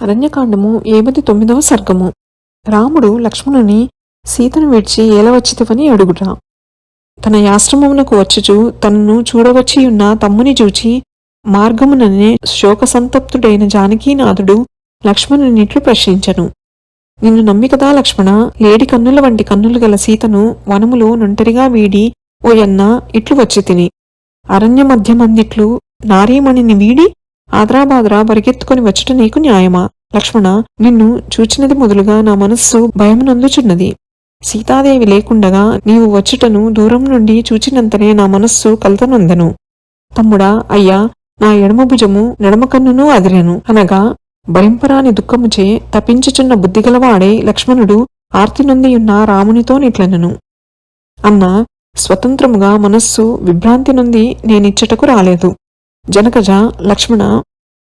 అరణ్యకాండము ఏమది తొమ్మిదవ సర్గము? రాముడు లక్ష్మణుని సీతను విడిచి ఏలవచ్చితవని అడుగుట. తన యాశ్రమమునకు వచ్చుచు తనను చూడవచ్చియున్న తమ్ముని చూచి మార్గముననే శోకసంతప్తుడైన జానకీనాథుడు లక్ష్మణునిట్లు ప్రశ్నించను. నిన్ను నమ్మి కదా లక్ష్మణ? లేడి కన్నుల వంటి కన్నులు గల సీతను వనములో నుంటరిగా వీడి ఓయన్న ఇట్లు వచ్చి తిని అరణ్య మధ్యమందిట్లు నారీమణిని వీడి ఆద్రాబాద్రా పరిగెత్తుకుని వచ్చుట నీకు న్యాయమా? లక్ష్మణ నిన్ను చూచినది మొదలుగా నా మనస్సు భయమునందుచున్నది. సీతాదేవి లేకుండగా నీవు వచ్చుటను దూరం నుండి చూచినంతనే నా మనస్సు కలతనొందెను. తమ్ముడా అయ్యా నా ఎడమ భుజము నడమకన్నును అదిరెను. అనగా భరింపరాని దుఃఖముచే తపించుచున్న బుద్ధిగలవాడే లక్ష్మణుడు ఆర్తి నొందియున్న రామునితో నిట్లనను. అన్నా స్వతంత్రముగా మనస్సు విభ్రాంతి నుండి నేనిచ్చటకు రాలేదు. జనకజ లక్ష్మణ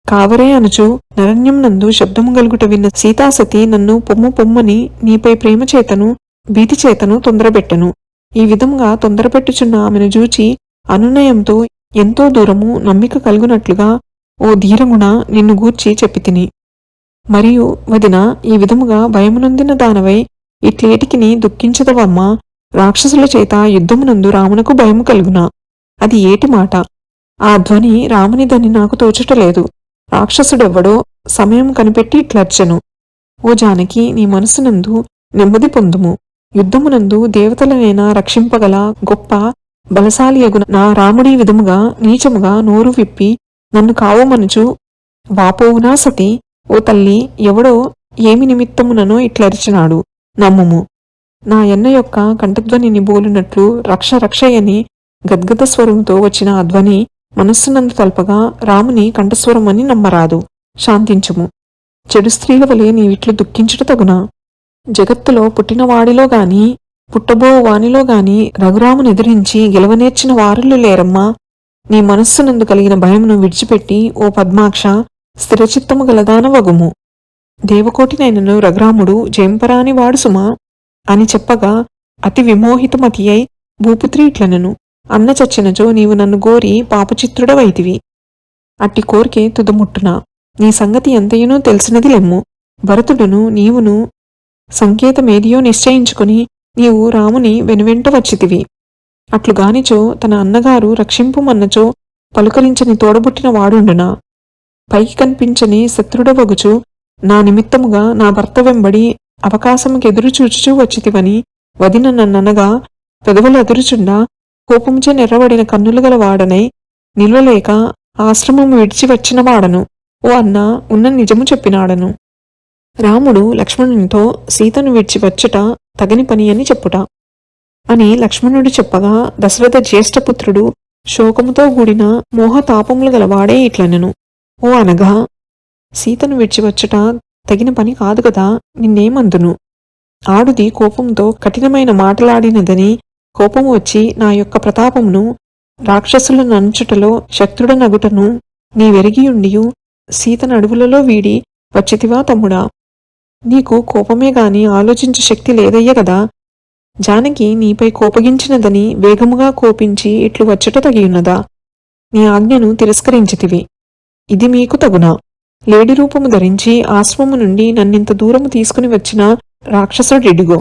కావరే అనుచు నరణ్యం నందు శబ్దము గలుగుట విన్న సీతాసతి నన్ను పొమ్ము పొమ్మని నీపై ప్రేమ చేతను భీతి చేతను తొందరబెట్టెను. ఈ విధంగా తొందరపెట్టుచున్న ఆమెను చూచి అనునయంతో ఎంతో దూరము నమ్మిక కలుగునట్లుగా ఓ ధీరగుణ నిన్ను గూర్చి చెప్పితిని. మరియు వదిన ఈ విధముగా భయమునొందిన దానవై ఇట్లేటికిని దుఃఖించదవమ్మా రాక్షసుల చేత యుద్ధమునందు రామునకు భయము కలుగునా? అది ఏటి మాట? ఆ ధ్వని రామునిదని నాకు తోచటలేదు. రాక్షసుడెవ్వడో సమయం కనిపెట్టి ఇట్లర్చెను. ఓ జానకి నీ మనసునందు నెమ్మది పొందుము. యుద్ధమునందు దేవతలనైనా రక్షింపగల గొప్ప బలశాలియగున నా రాముడి విధముగా నీచముగా నోరు విప్పి నన్ను కావమనుచు వాపోవునా సతి? ఓ తల్లి ఎవడో ఏమి నిమిత్తముననో ఇట్లరిచినాడు. నమ్ముము. నా ఎన్న యొక్క కంఠధ్వనిని బోలినట్లు రక్ష రక్షయని గద్గద స్వరంతో వచ్చిన ఆ ధ్వని మనస్సునందు తలపగా రాముని కంఠస్వరమని నమ్మరాదు శాంతించుము. చెడు స్త్రీల వలె నీవిట్లు దుఃఖించుట తగునా? జగత్తులో పుట్టినవాడిలో గాని పుట్టబో వానిలో గాని రఘురామును ఎదిరించి గెలవనేర్చిన వారులు లేరమ్మా. నీ మనస్సునందు కలిగిన భయమును విడిచిపెట్టి ఓ పద్మాక్ష స్థిరచిత్తము గలదాన వగుము. దేవకోటినైనను రఘురాముడు జయంపరాని వాడు సుమా అని చెప్పగా అతి విమోహితమతి అయి భూపుత్రి ఇట్లనను అన్న చచ్చినచో నీవు నన్ను గోరి పాపచిత్రుడవైతివి. అట్టి కోరికే తుదముట్టునా. నీ సంగతి ఎంతయునో తెలిసినది లెమ్ము. భరతుడును నీవును సంకేతమేదియో నిశ్చయించుకుని నీవు రాముని వెనువెంట వచ్చితివి. అట్లుగానిచో తన అన్నగారు రక్షింపుమన్నచో పలుకరించని తోడబుట్టిన వాడుండునా. పైకి కనిపించని శత్రుడవగుచు నా నిమిత్తముగా నా భర్త వెంబడి అవకాశముకెదురు చూచుచూ వచ్చితివని వదిన నన్ననగా పెదవులు ఎదురుచుండా కోపంచే నెర్రబడిన కన్నులు గల వాడనై నిల్వలేక ఆశ్రమము విడిచి వచ్చిన వాడను. ఓ అన్న ఉన్న నిజము చెప్పినాడను. రాముడు లక్ష్మణునితో సీతను విడిచి వచ్చుట తగని పని అని చెప్పుట. అని లక్ష్మణుడు చెప్పగా దశరథ జ్యేష్ఠపుత్రుడు శోకముతో కూడిన మోహతాపములు గలవాడే ఇట్లనెను. ఓ అనగా సీతను విడిచివచ్చుట తగిన పని కాదు కదా నిన్నేమందును? ఆడుది కోపంతో కఠినమైన మాటలాడినదని కోపము వచ్చి నా యొక్క ప్రతాపమును రాక్షసులను అంచుటలో శక్తుడనగుటను నీ వెరిగియుండియు సీత నడువులలో వీడి వచ్చితివా తమ్ముడా? నీకు కోపమే గాని ఆలోచించే శక్తి లేదయ్య కదా? జానకి నీపై కోపగించినదని వేగముగా కోపించి ఇట్లు వచ్చుట తగియున్నదా? నీ ఆజ్ఞను తిరస్కరించితివి. ఇది మీకు తగునా? లేడి రూపము ధరించి ఆశ్రమము నుండి నన్నింత దూరము తీసుకుని వచ్చిన రాక్షసుడిడిగో.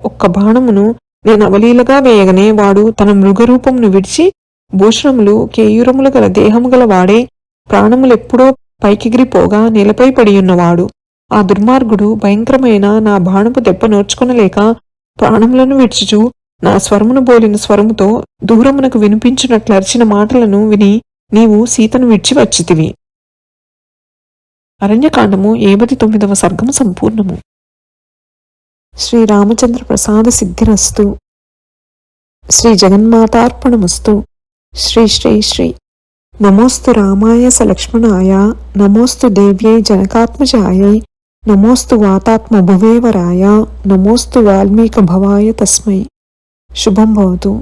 ఒక్క బాణమును నేను అవలీలగా వేయగనే వాడు తన మృగరూపమును విడిచి భూషణములు కేయూరములు గల దేహము గల వాడే ప్రాణములెప్పుడో పైకిగిరిపోగా నేలపై పడియున్నవాడు. ఆ దుర్మార్గుడు భయంకరమైన నా బాణపు దెబ్బ నోర్చుకొనలేక ప్రాణములను విడిచుచు నా స్వరమును బోలిన స్వరముతో దూరమునకు వినిపించినట్లు అరిచిన మాటలను విని నీవు సీతను విడిచి వచ్చితివి. అరణ్యకాండము ఏబది తొమ్మిదవ సర్గము సంపూర్ణము. శ్రీ రామచంద్ర ప్రసాద సిద్ధిరస్తు. శ్రీ జగన్మాతార్పణమస్తు శ్రీ శ్రీ శ్రీ నమోస్తు రామాయ స లక్ష్మణాయ నమోస్తు దేవ్యై జనకాత్మజాయై నమోస్తు వాతాత్మ భువేవరాయ నమోస్తు వాల్మీక భవాయ తస్మై శుభం భవతు